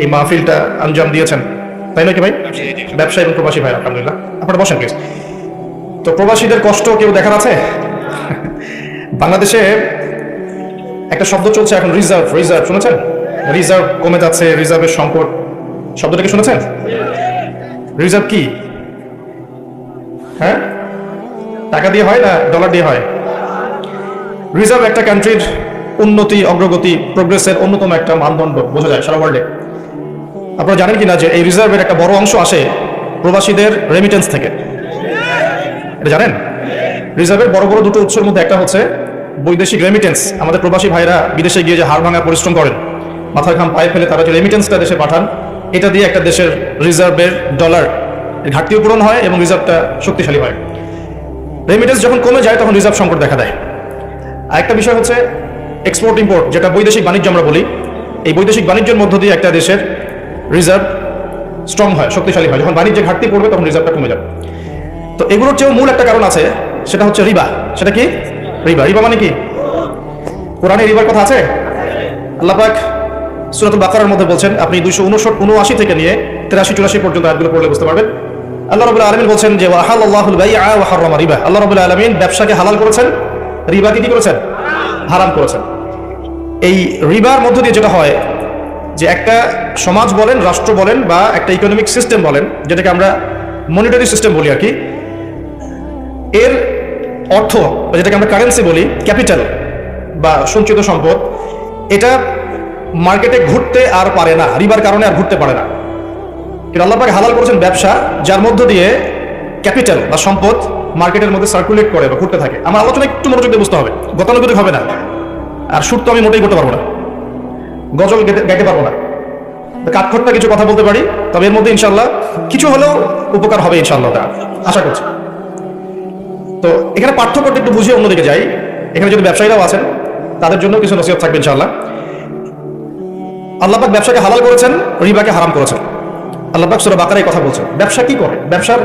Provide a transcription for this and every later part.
এই মাহফিলটা আঞ্জাম দিয়েছেন। তাই নাকি ভাই? ব্যবসা এবং প্রবাসী ভাই আলহামদুলিল্লাহ। আপনারা বসেন প্লিজ তো প্রবাসীদের কষ্ট কেউ দেখার আছে? বাংলাদেশে একটা শব্দ চলছে এখন রিজার্ভ রিজার্ভ শুনেছেন? রিজার্ভ কমে যাচ্ছে রিজার্ভের সংকট। শব্দটা কি শুনেছেন? রিজার্ভ কি? হ্যাঁ? টাকা দিয়ে হয় না ডলার দিয়ে হয়? রিজার্ভ একটা কান্ট্রির উন্নতি, অগ্রগতি প্রোগ্রেসের অন্যতম একটা মানদণ্ড, বোঝা যায় সারা ওয়ার্ল্ডে আপনারা জানেন কিনা যে এই রিজার্ভের একটা বড় অংশ আসে প্রবাসীদের রেমিটেন্স থেকে। এটা জানেন? রিজার্ভের বড় বড় দুটো উৎসের মধ্যে একটা হচ্ছে বৈদেশিক রেমিটেন্স আমাদের প্রবাসী ভাইরা বিদেশে গিয়ে যে হাড় ভাঙা পরিশ্রম করেন, মাথার ঘাম পায়ে ফেলে তারা যে রেমিটেন্সটা দেশে পাঠান, এটা দিয়ে একটা দেশের রিজার্ভের ডলার ঘাটতিও পূরণ হয় এবং রিজার্ভটা শক্তিশালী হয়। রেমিটেন্স যখন কমে যায়, তখন রিজার্ভ সংকট দেখা দেয়। আরেকটা বিষয় হচ্ছে এক্সপোর্ট ইম্পোর্ট যেটা বৈদেশিক বাণিজ্য আমরা বলি, এই বৈদেশিক বাণিজ্যের মধ্য দিয়ে একটা দেশের রিজার্ভ স্ট্রং হয়, শক্তিশালী হয়। যখন বাণিজ্যে ঘাটতি পড়বে, তখন রিজার্ভটা কমে যাবে। তো এগুলোর চেয়েও মূল একটা কারণ আছে, সেটা হচ্ছে রিবা। সেটা কি? রিবা। রিবা মানে কি? কোরআনে রিবার কথা আছে? আল্লাহ পাক সুরাতুল বাকারার মধ্যে বলছেন, আপনি দুইশো উনষট, উনআশি থেকে নিয়ে তেরাশি, চুরাশি পর্যন্ত আয়াতগুলো পড়লে বুঝতে পারবেন। আল্লাহ রবুল্লা আলমিন বলছেন যে ওয়াহাল আল্লাহুল হাররামা রিবা। আল্লাহ রবুল্লা আলমিন ব্যবসাকে হালাল করেছেন, রিবাকে কি করেছেন? হারাম করেছেন। এই রিবার মধ্য দিয়ে যেটা হয়, যে একটা সমাজ বলেন, রাষ্ট্র বলেন বা একটা ইকোনমিক সিস্টেম বলেন, যেটাকে আমরা মনিটারি সিস্টেম বলি আর কি, এর অর্থ বা যেটাকে আমরা কারেন্সি বলি ক্যাপিটাল বা সঞ্চিত সম্পদ, এটা মার্কেটে ঘুরতে আর পারে না, রিবার কারণে আর ঘুরতে পারে না। কিন্তু আল্লাহ পাক হালাল করেছেন ব্যবসা, যার মধ্য দিয়ে ক্যাপিটাল বা সম্পদ মার্কেটের মধ্যে সার্কুলেট করে বা ঘুরতে থাকে। আমার আলোচনা একটু মনোযোগ দিয়ে বুঝতে হবে, গতানুগতিক হবে না। আর সুর তো আমি মোটেই করতে পারব না। গজল গাইতে পারব না। কাঠখোট্টা কিছু কথা বলতে পারি, তবে এর মধ্যে ইনশাল্লাহ কিছু হলেও উপকার হবে ইনশাল্লাহ তা আশা করছি। তো এখানে পার্থক্যটা একটু বুঝিয়ে অন্যদিকে যাই। এখানে যদি ব্যবসায়ীরাও আছেন, তাদের জন্য কিছু নসিহত থাকবে ইনশাল্লাহ আল্লাপাক ব্যবসাকে হালাল করেছেন, রিবাকে হারাম করেছেন। আল্লাহ পাক সুরা বাকারাই কথা বলছেন। ব্যবসা কি করে? ব্যবসার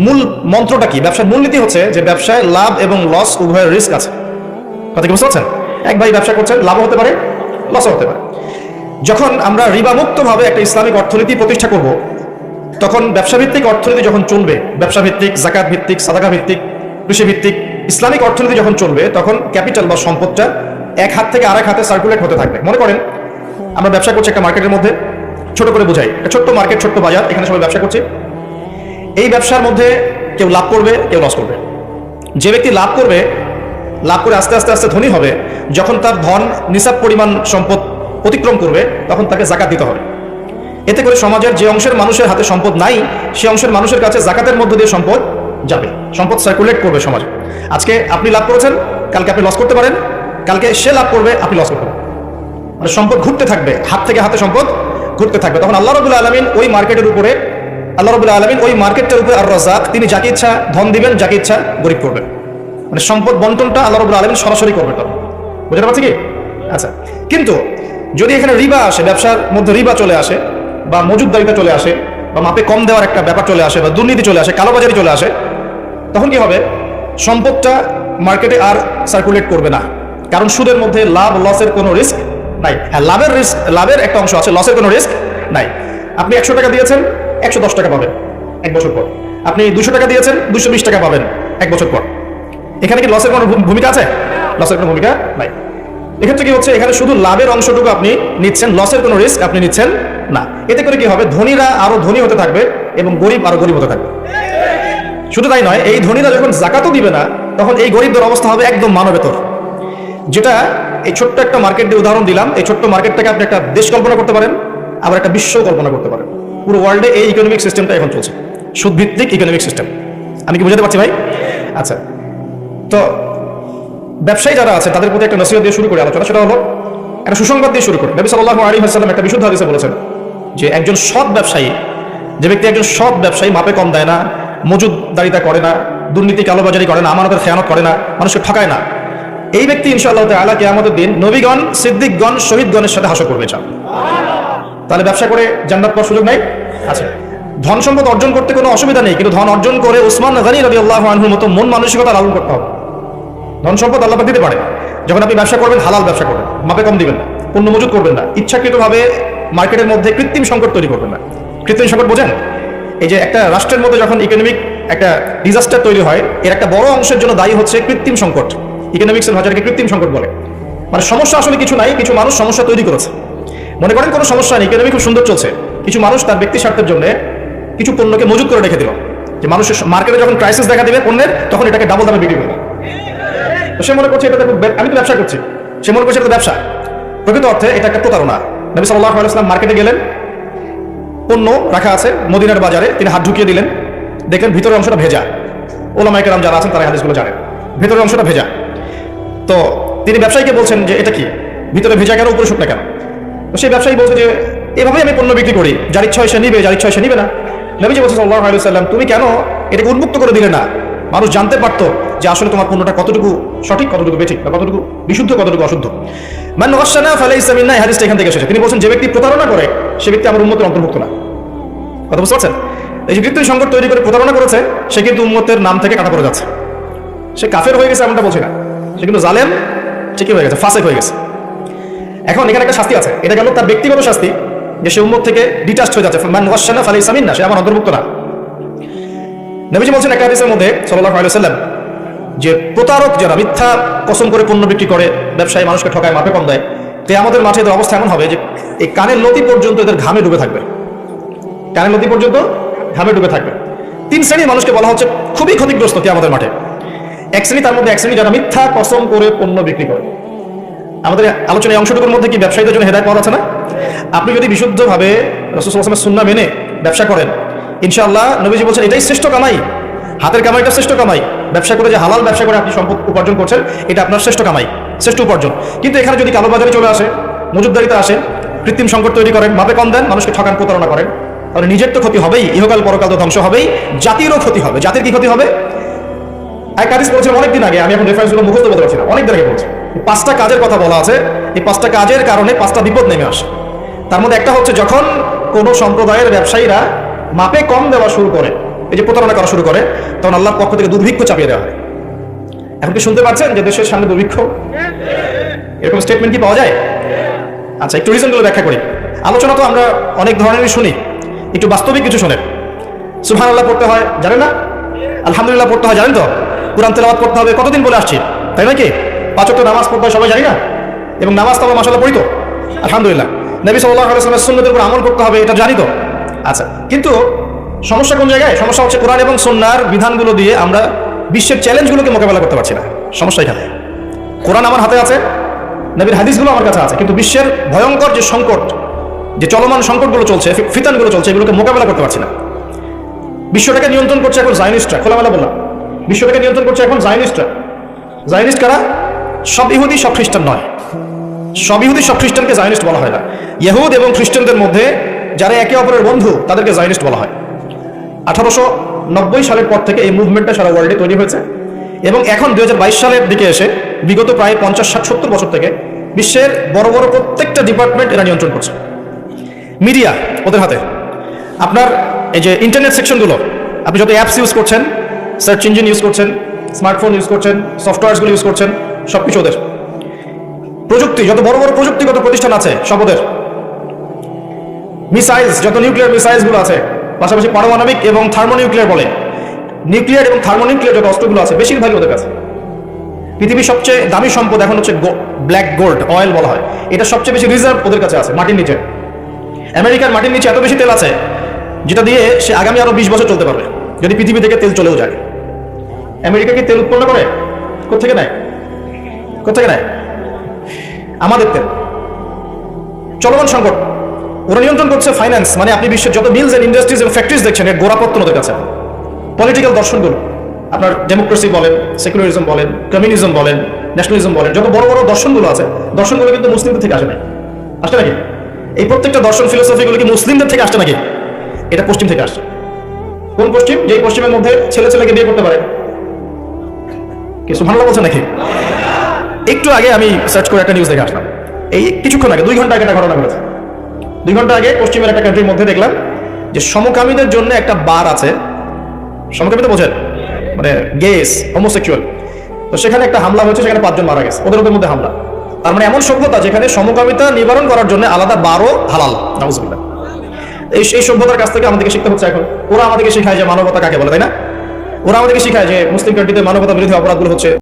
মূল মন্ত্রটা কি? ব্যবসার মূলনীতি হচ্ছে যে ব্যবসায় লাভ এবং লস উভয়ের রিস্ক আছে। কথা কি বুঝতে পারছেন? এক ভাই ব্যবসা করছেন লাভ হতে পারে লসও হতে পারে। যখন আমরা রিবামুক্তভাবে একটা ইসলামিক অর্থনীতি প্রতিষ্ঠা করব, তখন ব্যবসা ভিত্তিক অর্থনীতি যখন চলবে ব্যবসা ভিত্তিক জাকাত ভিত্তিক সাদাকা ভিত্তিক কৃষি ভিত্তিক ইসলামিক অর্থনীতি যখন চলবে, তখন ক্যাপিটাল বা সম্পদটা এক হাত থেকে আরেক হাতে সার্কুলেট হতে থাকবে। মনে করেন, আমরা ব্যবসা করছি একটা মার্কেটের মধ্যে, ছোট করে বোঝাই, একটা ছোট্ট মার্কেট ছোট্ট বাজার, এখানে সবাই ব্যবসা করছে। এই ব্যবসার মধ্যে কেউ লাভ করবে, কেউ লস করবে। যে ব্যক্তি লাভ করবে, লাভ করে আস্তে আস্তে আস্তে ধনী হবে যখন তার ধন, নিসাব পরিমাণ সম্পদ অতিক্রম করবে, তখন তাকে জাকাত দিতে হবে। এতে করে সমাজের যে অংশের মানুষের হাতে সম্পদ নাই, সে অংশের মানুষের কাছে জাকাতের মধ্য দিয়ে সম্পদ যাবে। সম্পদ সার্কুলেট করবে সমাজে। আজকে আপনি লাভ করেছেন, কালকে আপনি লস করতে পারেন, কালকে সে লাভ করবে, আপনি লস করতে মানে সম্পদ ঘুরতে থাকবে, হাত থেকে হাতে সম্পদ ঘুরতে থাকবে। তখন আল্লাহ রবুল্লা আলমিন ওই মার্কেটের উপরে, আল্লাহ রবুল্লা আলমিন ওই মার্কেটটার উপরে আর রাজাক তিনি যাকে ইচ্ছা ধন দিবেন, যাকে ইচ্ছা গরিব করবেন। মানে সম্পদ বন্টনটা আল্লাহ রবুল্লা আলমিন সরাসরি করবে তখন। বুঝতে পারছি কি? আচ্ছা কিন্তু যদি এখানে রিবা আসে, ব্যবসার মধ্যে রিবা চলে আসে, বা মজুদদারিতা চলে আসে, বা মাপে কম দেওয়ার একটা ব্যাপার চলে আসে, বা দুর্নীতি চলে আসে, কালোবাজারি চলে আসে, তখন কি হবে? সম্পদটা মার্কেটে আর সার্কুলেট করবে না। কারণ সুদের মধ্যে লাভ লসের কোনো রিস্ক নাই। হ্যাঁ লাভের রিস্ক লাভের একটা অংশ আছে লসের কোনো রিস্ক নাই। আপনি একশো টাকা দিয়েছেন, একশো দশ টাকা পাবেন এক বছর পর। আপনি দুশো টাকা দিয়েছেন, দুশো বিশ টাকা পাবেন এক বছর পর। এখানে কি লসের কোনো ভূমিকা আছে? লসের কোনো ভূমিকা এক্ষেত্রে কি হচ্ছে? এখানে শুধু লাভের অংশটুকু আপনি নিচ্ছেন লসের কোনো রিস্ক আপনি নিচ্ছেন না। এতে করে কি হবে? ধনীরা আরও ধনী হতে থাকবে এবং গরিব আরও গরিব হতে থাকবে। শুধু তাই নয়, এই ধনীরা যখন জাকাতও দিবে না, তখন এই গরিবদের অবস্থা হবে একদম মানবেতর। যেটা এই ছোট্ট একটা মার্কেট দিয়ে উদাহরণ দিলাম। এই ছোট্ট মার্কেটটাকে আপনি একটা দেশ কল্পনা করতে পারেন, আবার একটা বিশ্ব কল্পনা করতে পারেন। পুরো ওয়ার্ল্ডে এই ইকোনমিক সিস্টেমটা এখন চলছে। সুদভিত্তিক ইকোনমিক সিস্টেম আমি কি বুঝাতে পারছি ভাই? আচ্ছা। তো ব্যবসায়ী যারা আছে, তাদের প্রতি একটা নসিহত দিয়ে শুরু করে আলোচনা। সেটা হলো, একটা সুসংবাদ দিয়ে শুরু করে। নবী সাল্লাল্লাহু আলী ওয়াসাল্লাম একটা বিশুদ্ধ হাদিসে বলেছেন যে একজন সৎ ব্যবসায়ী, যে ব্যক্তি একজন সৎ ব্যবসায়ী, মাপে কম দেয় না, মজুদদারিতা করে না, দুর্নীতি, কালোবাজারি করে না, আমানতের খেয়ানত করে না, মানুষকে ঠকায় না। এই ব্যক্তি ইনশাআল্লাহ তাআলা কিয়ামতের দিন নবীগণ, সিদ্দিকগণ, শহীদগণের সাথে হাসর করবে চান তাহলে ব্যবসা করে জান্নাত পাওয়ার সুযোগ নাই? আছে। ধন সম্পদ অর্জন করতে কোনো অসুবিধা নেই, কিন্তু ধন অর্জন করে ওসমান গনি রাদিয়াল্লাহু আনহুর মতো মন মানসিকতা লালন করতে হবে। ধন সম্পদ আল্লাহ দিতে পারে। যখন আপনি ব্যবসা করবেন, হালাল ব্যবসা করবেন, মাপে কম দিবেন না, পণ্য মজুত করবেন না, ইচ্ছাকৃতভাবে মার্কেটের মধ্যে কৃত্রিম সংকট তৈরি করবেন না। কৃত্রিম সংকট বোঝেন? এই যে একটা রাষ্ট্রের মধ্যে যখন ইকোনমিক একটা ডিজাস্টার তৈরি হয়, এর একটা বড় অংশের জন্য দায়ী হচ্ছে কৃত্রিম সংকট। ইকোনমিক্সের ভাষাটাকে কৃত্রিম সংকট বলে। মানে সমস্যা আসলে কিছু নাই, কিছু মানুষ সমস্যা তৈরি করেছে। মনে করেন কোনো সমস্যা নেই ইকোনমি খুব সুন্দর চলছে। কিছু মানুষ তার ব্যক্তি স্বার্থের জন্য কিছু পণ্যকে মজুত করে রেখে দিল। যে মানুষের মার্কেটে যখন ক্রাইসিস দেখা দেবে পণ্যের, তখন এটাকে ডাবল দামে বিক্রি করবে। সে মনে করছে এটা আমি তো ব্যবসা করছি। সে মনে করছে এটা ব্যবসা। প্রকৃত অর্থে এটা একটা প্রতারণা। নবী সাল্লাহ আলাইসলাম মার্কেটে গেলেন, পণ্য রাখা আছে মদিনার বাজারে, তিনি হাত ঢুকিয়ে দিলেন। দেখলেন ভিতরের অংশটা ভেজা। ওলামাইকেরাম যারা আছেন, তারা হাদিসগুলো জানেন। ভিতরের অংশটা ভেজা। তো তিনি ব্যবসায়ীকে বলছেন যে, এটা কি? ভিতরে ভেজা কেন, উপরে শুকনা কেন? তো সেই ব্যবসায়ী বলছে যে, এভাবেই আমি পণ্য বিক্রি করি। যার ইচ্ছা সে নিবে, যার ইচ্ছা সে নিবে না। নবীজি বলছে সাল্লাহ আলাইসাল্লাম তুমি কেন এটাকে উন্মুক্ত করে দিলে না? মানুষ জানতে পারতো যে আসলে তোমার পণ্যটা কতটুকু সঠিক, কতটুকু বেঠিক বা কতটুকু বিশুদ্ধ, কতটুকু অশুদ্ধ। মান নওয়াসানা ফালাই ইসলামিন এই হাদিসটা এখান থেকে এসেছে। তিনি বলছেন, যে ব্যক্তি প্রতারণা করে, সে ব্যক্তি আমার উন্মতের অন্তর্ভুক্ত না। কথা বুঝতে পারছেন? এই যে কৃত্রিম সংকট তৈরি করে প্রতারণা করেছে, সে কিন্তু উম্মতের নাম থেকে কাটা পড়ে যাচ্ছে। সে কাফের হয়ে গেছে, এমনটা বলছি না। সে কিন্তু জালেম ঠিকই হয়ে গেছে? ফাসেক হয়ে গেছে। এখন এখানে একটা শাস্তি আছে। এটা গেল তার ব্যক্তিগত শাস্তি, যে সে উম্মত থেকে ডিটাস্ট হয়ে যাচ্ছে। মান ওয়াসানা ফালাই ইসলামিন না সে আমার অন্তর্ভুক্ত না। নবীজি বলছেন একটা হাদিসের মধ্যে সাল্লাল্লাহু আলাইহি সাল্লাম যে প্রতারক যারা মিথ্যা কসম করে পণ্য বিক্রি করে, ব্যবসায়ী মানুষকে ঠকায় মাপে কম দেয় তো আমাদের মাঠে এদের অবস্থা এমন হবে যে এই কানের নদী পর্যন্ত এদের ঘামে ডুবে থাকবে। কানের নদী পর্যন্ত ঘামে ডুবে থাকবে। তিন শ্রেণির মানুষকে বলা হচ্ছে খুবই ক্ষতিগ্রস্ত কি আমাদের মাঠে। এক শ্রেণি, তার মধ্যে এক শ্রেণি যারা মিথ্যা কসম করে পণ্য বিক্রি করে। আমাদের আলোচনায় অংশটুকুর মধ্যে কি ব্যবসায়ীদের জন্য হেদায়ত পাওয়া আছে না? আপনি যদি বিশুদ্ধভাবে রসুলের সুন্না মেনে ব্যবসা করেন ইনশাআল্লাহ নবীজি বলছেন, এটাই শ্রেষ্ঠ কামাই। হাতের কামাইটা শ্রেষ্ঠ কামাই। ব্যবসা করে যে হালাল ব্যবসা করে আপনি সম্পদ উপার্জন করছেন, এটা আপনার শ্রেষ্ঠ কামাই, শ্রেষ্ঠ উপার্জন। কিন্তু এখানে যদি কালোবাজারে চলে আসে মজুদারিতে আসে কৃত্রিম সংকট তৈরি করেন, মাপে কম দেন, মানুষকে ঠকান, প্রতারণা করেন, তাহলে নিজের তো ক্ষতি হবেই, ইহকাল পরকাল তো ধ্বংস হবেই, জাতিরও ক্ষতি হবে। জাতির কি ক্ষতি হবে? এক হাদিস বলছিলাম অনেকদিন আগে, আমি এখন রেফারেন্সগুলো মুখস্থ বলতে পারছি না, অনেকদিন আগে বলছি পাঁচটা কাজের কথা বলা আছে, এই পাঁচটা কাজের কারণে পাঁচটা বিপদ নেমে আসে। তার মধ্যে একটা হচ্ছে যখন কোনো সম্প্রদায়ের ব্যবসায়ীরা মাপে কম দেওয়া শুরু করে, এই যে প্রতারণা করা শুরু করে, তখন আল্লাহর পক্ষ থেকে দুর্ভিক্ষ চাপিয়ে দেওয়া হয়। এখন কি শুনতে পাচ্ছেন যে দেশের সামনে দুর্ভিক্ষ? এরকম স্টেটমেন্ট কি পাওয়া যায়? আচ্ছা একটু রিজনগুলো ব্যাখ্যা করি। আলোচনা তো আমরা অনেক ধরনেরই শুনি। একটু বাস্তবিক কিছু শোনেন। সুহান আল্লাহ পড়তে হয়, জানেন না? আলহামদুলিল্লাহ পড়তে হয়, জানেন তো? কোরআন তেলাওয়াত করতে হবে, কতদিন বলে আসছি? তাই নাকি? পাঁচ ওয়াক্ত নামাজ পড়তে হয়, সবাই জানি না? এবং নামাজ তো আমরা মাসাল্লাহ পড়ি তো। আলহামদুলিল্লাহ। নবী সাল্লাহ আলাইসলামের সুন্নতের উপর আমল করতে হবে, এটা জানি তো। আচ্ছা কিন্তু সমস্যা কোন জায়গায়? সমস্যা হচ্ছে কোরআন এবং সন্ন্যার বিধানগুলো দিয়ে আমরা বিশ্বের চ্যালেঞ্জগুলোকে মোকাবেলা করতে পারছি না। সমস্যা এখানে। কোরআন আমার হাতে আছে, নবীর হাদিসগুলো আমার কাছে আছে, কিন্তু বিশ্বের ভয়ঙ্কর যে সংকট, যে চলমান সংকটগুলো চলছে ফিতানগুলো চলছে, এগুলোকে মোকাবেলা করতে পারছি না। বিশ্বটাকে নিয়ন্ত্রণ করছে এখন জাইনিস্টরা, খোলামেলা বললাম। বিশ্বটাকে নিয়ন্ত্রণ করছে এখন জাইনিস্টরা। জাইনিস্ট কারা? সব ইহুদি, সব খ্রিস্টান নয়। সব ইহুদি, সব খ্রিস্টানকে জাইনিস্ট বলা হয় না। ইহুদ এবং খ্রিস্টানদের মধ্যে যারা একে অপরের বন্ধু, তাদেরকে জাইনিস্ট বলা হয়। আঠারোশো নব্বই সালের পর থেকে এই মুভমেন্টটা সারা ওয়ার্ল্ডে তৈরি হয়েছে এবং এখন দু হাজার বাইশ সালের দিকে এসে বিগত প্রায় পঞ্চাশ ষাট সত্তর বছর থেকে বিশ্বের বড় বড় প্রত্যেকটা ডিপার্টমেন্ট এরা নিয়ন্ত্রণ করছে। মিডিয়া ওদের হাতে। আপনার এই যে ইন্টারনেট সেকশনগুলো আপনি যত অ্যাপস ইউজ করছেন সার্চ ইঞ্জিন ইউজ করছেন স্মার্টফোন ইউজ করছেন সফটওয়্যারসগুলো ইউজ করছেন সব কিছু ওদের। প্রযুক্তি, যত বড় বড় প্রযুক্তিগত প্রতিষ্ঠান আছে, সব ওদের। মিসাইলস, যত নিউক্লিয়ার মিসাইলসগুলো আছে, পাশাপাশি পারমাণবিক এবং থার্মোনিউক্লিয়ার বলে, নিউক্লিয়ার এবং থার্মোনিউক্লিয়ার যত অস্ত্রগুলো আছে, বেশিরভাগই ওদের কাছে। পৃথিবীর সবচেয়ে দামি সম্পদ এখন হচ্ছে ব্ল্যাক গোল্ড অয়েল বলা হয়। এটা সবচেয়ে বেশি রিজার্ভ ওদের কাছে আছে, মাটির নিচে। আমেরিকার মাটির নিচে এত বেশি তেল আছে, যেটা দিয়ে সে আগামী আরও বিশ বছর চলতে পারবে, যদি পৃথিবী থেকে তেল চলেও যায়। আমেরিকা কি তেল উৎপন্ন করে? কোথেকে নেয়? কোথেকে নেয়? আমাদের তেল। চলমান সংকট। ওরা নিয়ন্ত্রণ করছে ফাইন্যান্স মানে আপনি বিশ্বের যত মিলস এন্ড ইন্ডাস্ট্রিজ এবং ফ্যাক্টরিজ দেখছেন, এর গোড়াপত্তন ওদের কাছে। পলিটিক্যাল দর্শনগুলো আপনার ডেমোক্রেসি বলেন সেকুলারিজম বলেন কমিউনিজম বলেন ন্যাশনালিজম বলেন, যত বড় বড় দর্শনগুলো আছে, দর্শনগুলো কিন্তু মুসলিমদের থেকে আসে নাই। আসে নাকি? এই প্রত্যেকটা দর্শন ফিলোসফিগুলো কি মুসলিমদের থেকে আসছে নাকি? এটা পশ্চিম থেকে আসছে। কোন পশ্চিম? যেই পশ্চিমের মধ্যে ছেলে ছেলেকে বিয়ে করতে পারে। কিছু ভালো বলছে নাকি? একটু আগে আমি সার্চ করে একটা নিউজ দেখে আসলাম। এই কিছুক্ষণ আগে, দুই ঘণ্টা আগে একটা ঘটনা ঘটেছে। দুই ঘণ্টা আগে পশ্চিমের একটা কান্ট্রির মধ্যে দেখলাম যে সমকামীদের জন্য একটা বার আছে। সমকামী তো বোঝেন মানে গেস হোমোসেক্সুয়াল তো সেখানে একটা হামলা হয়েছে, সেখানে পাঁচজন মারা গেছে। ওদের ওদের মধ্যে হামলা। তার মানে এমন সভ্যতা যেখানে সমকামিতা নিবারণ করার জন্য আলাদা বারো হালাল। নাউজুবিল্লাহ। এই সেই সভ্যতার কাছ থেকে আমাদেরকে শিখতে হচ্ছে এখন। ওরা আমাদেরকে শেখায় যে মানবতা কাকে বলে, তাই না? ওরা আমাদেরকে শেখায় যে মুসলিম কান্ট্রিতে মানবতা বিরোধী অপরাধগুলো হচ্ছে।